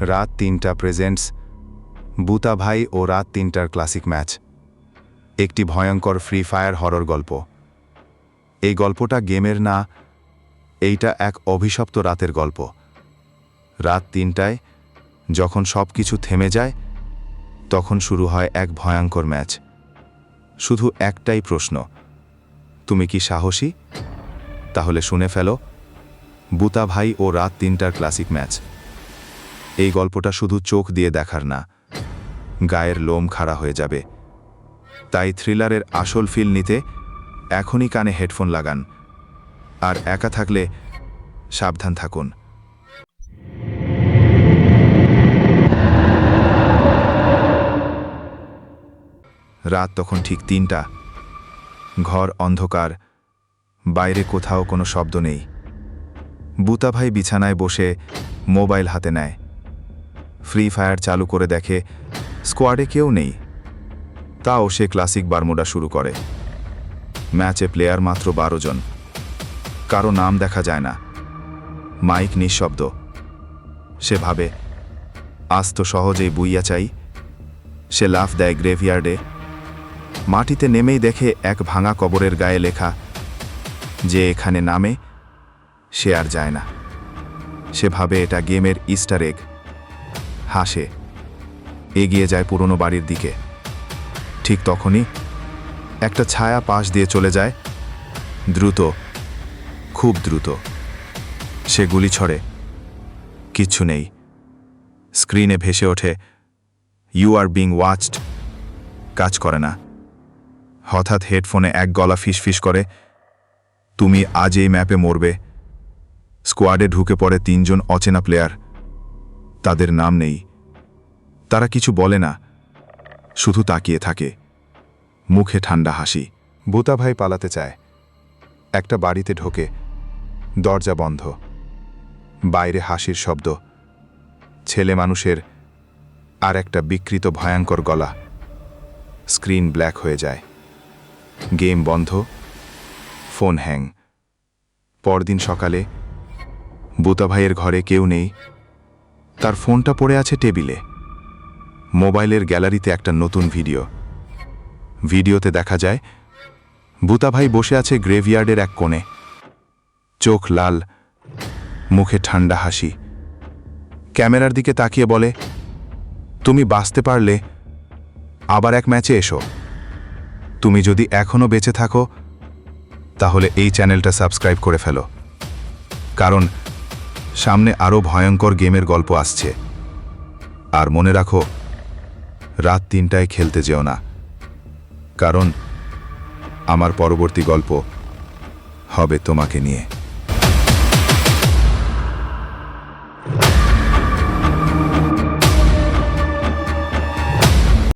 রাত তিনটা প্রেজেন্টস বুতা ভাই ও রাত তিনটার ক্লাসিক ম্যাচ একটি ভয়ঙ্কর ফ্রি ফায়ার হরর গল্প। এই গল্পটা গেমের না, এইটা এক অভিশপ্ত রাতের গল্প। রাত তিনটায় যখন সব কিছু থেমে যায়, তখন শুরু হয় এক ভয়ঙ্কর ম্যাচ শুধু একটাই প্রশ্ন, তুমি কি সাহসী? তাহলে শুনে ফেলো, বুতা ভাই ও রাত তিনটার ক্লাসিক ম্যাচ এই গল্পটা শুধু চোখ দিয়ে দেখার না, গায়ের লোম খাড়া হয়ে যাবে। তাই থ্রিলারের আসল ফিল নিতে এখনই কানে হেডফোন লাগান, আর একা থাকলে সাবধান থাকুন। রাত তখন ঠিক তিনটা। ঘর অন্ধকার, বাইরে কোথাও কোনো শব্দ নেই। বুতাভাই বিছানায় বসে মোবাইল হাতে নেয়। ফ্রি ফায়ার চালু করে দেখে স্কোয়াডে কেউ নেই। তাও সে ক্লাসিক বারমুডা শুরু করে। ম্যাচে প্লেয়ার মাত্র বারো জন। কারও নাম দেখা যায় না। মাইক নিঃশব্দ। সে ভাবে, আজ তো সহজেই বুইয়া চাই। সে লাফ দেয় গ্রেভিয়ার্ডে। মাটিতে নেমেই দেখে এক ভাঙা কবরের গায়ে লেখা, যে এখানে নামে, সে আর যায় না। সে ভাবে এটা গেমের ইস্টার এগ। হাসে। এগিয়ে যায় পুরনো বাড়ির দিকে। ঠিক তখনই একটা ছায়া পাশ দিয়ে চলে যায়। দ্রুত, খুব দ্রুত। সে গুলি ছড়ে। কিচ্ছু নেই। স্ক্রিনে ভেসে ওঠে ইউ আর বিং ওয়াচড কাজ করে না। হঠাৎ হেডফোনে এক গলা ফিসফিস করে, তুমি আজ এই ম্যাপে মরবে। স্কোয়াডে ঢুকে পড়ে তিনজন অচেনা প্লেয়ার। তাদের নাম নেই। তারা কিছু বলে না, শুধু তাকিয়ে থাকে। মুখে ঠান্ডা হাসি। বুতা ভাই পালাতে চায়। একটা বাড়িতে ঢোকে। দরজা বন্ধ। বাইরে হাসির শব্দ। ছেলে মানুষের আর একটা বিকৃত ভয়ঙ্কর গলা। স্ক্রিন ব্ল্যাক হয়ে যায়। গেম বন্ধ। Phone hang. পরদিন সকালে বুতা ভাইয়ের ঘরে কেউ নেই। তার ফোনটা পড়ে আছে টেবিলে। মোবাইলের গ্যালারিতে একটা নতুন ভিডিও। ভিডিওতে দেখা যায় বুতাভাই বসে আছে গ্রেভিয়ার্ডের এক কোণে। চোখ লাল, মুখে ঠান্ডা হাসি। ক্যামেরার দিকে তাকিয়ে বলে, তুমি বাঁচতে পারলে, আবার এক ম্যাচে এসো। তুমি যদি এখনও বেঁচে থাকো, তাহলে এই চ্যানেলটা সাবস্ক্রাইব করে ফেলো। কারণ সামনে আরও ভয়ঙ্কর গেমের গল্প আসছে। আর মনে রাখো, রাত তিনটায় খেলতে যেও না। কারণ, আমার পরবর্তী গল্প হবে তোমাকে নিয়ে।